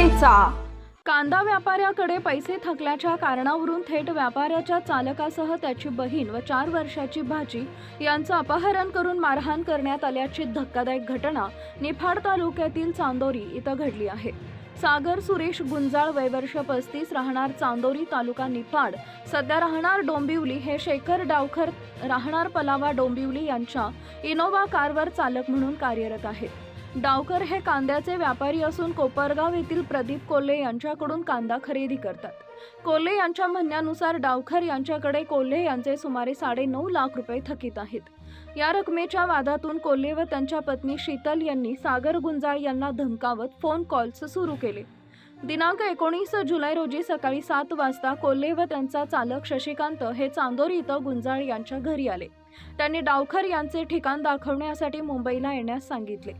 चर्चा कांदा व्यापाऱ्याकडे पैसे थकल्याच्या कारणावरून थेट व्यापाऱ्याच्या चालकासह त्याची बहीण व चार वर्षाची भाजी यांचं अपहरण करून मारहाण करण्यात आल्याची धक्कादायक घटना निफाड तालुक्यातील चांदोरी इथं घडली आहे. सागर सुरेश गुंजाळ वयवर्ष पस्तीस राहणार चांदोरी तालुका निफाड. सध्या राहणार डोंबिवली हे शेखर डावखर राहणार पलावा डोंबिवली यांच्या इनोव्हा कारवर चालक म्हणून कार्यरत आहेत. डावकर हे कांद्याचे व्यापारी असून कोपरगाव येथील प्रदीप कोल्हे यांच्याकडून कांदा खरेदी करतात. कोल्हे यांच्या म्हणण्यानुसार डावकर यांच्याकडे कोल्हे यांचे सुमारे साडेनऊ लाख रुपये थकीत आहेत. या रकमेच्या वादातून कोल्हे व त्यांच्या पत्नी शीतल यांनी सागर गुंजाळ यांना धमकावत फोन कॉल्स सुरू केले. दिनांक एकोणीस जुलै रोजी सकाळी सात वाजता कोल्हे व त्यांचा चालक शशिकांत हे चांदोरी इथं गुंजाळ यांच्या घरी आले. त्यांनी डावखर यांचे ठिकाण दाखवण्यासाठी मुंबईला येण्यास सांगितले.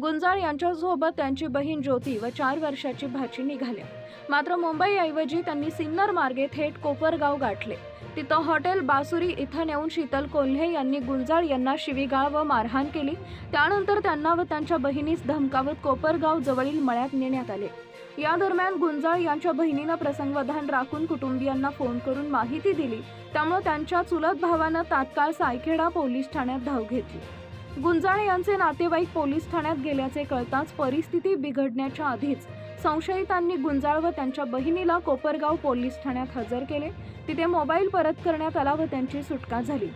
गुंजाळ यांच्यासोबत त्यांची बहीण ज्योती व चार वर्षाची भाची निघाल्या. मात्र मुंबईऐवजी त्यांनी सिन्नर मार्गे थेट कोपरगाव गाठले. तिथं हॉटेल बासुरी इथं नेऊन शीतल कोल्हे यांनी गुंजाळ यांना शिवीगाळ व मारहाण केली. त्यानंतर त्यांना व त्यांच्या बहिणीस धमकावत कोपरगाव जवळील मळ्यात नेण्यात आले. या दरम्यान गुंजाळ यांच्या बहिणीनं प्रसंगवधान राखून कुटुंबियांना फोन करून माहिती दिली. त्यामुळे त्यांच्या चुलत भावानं तात्काळ सायखेडा पोलीस ठाण्यात धाव घेतली. गुंजाळ यांचे नातेवाईक पोलीस ठाण्यात गेल्याचे कळताच परिस्थिती बिघडण्याच्या आधीच संशयितांनी गुंजाळ व त्यांच्या बहिणीला कोपरगाव पोलीस ठाण्यात हजर केले. तिथे मोबाईल परत करण्यात आला व त्यांची सुटका झाली.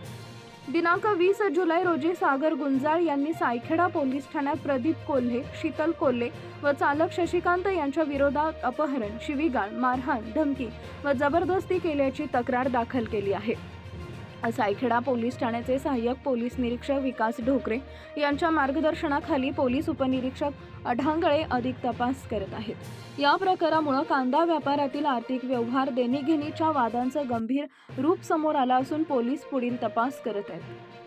दिनांक वीस जुलै रोजी सागर गुंजाळ यांनी सायखेडा पोलीस ठाण्यात प्रदीप कोल्हे शीतल कोल्हे व चालक शशिकांत यांच्या विरोधात अपहरण शिवीगाळ मारहाण धमकी व जबरदस्ती केल्याची तक्रार दाखल केली आहे. सायखेडा पोलीस ठाण्याचे सहाय्यक पोलीस निरीक्षक विकास ढोकरे यांच्या मार्गदर्शनाखाली पोलीस उपनिरीक्षक अढांगळे अधिक तपास करत आहेत. या प्रकारामुळे कांदा व्यापारातील आर्थिक व्यवहार देणीघेणीच्या वादांचं गंभीर रूप समोर आलं असून पोलीस पुढील तपास करत आहेत.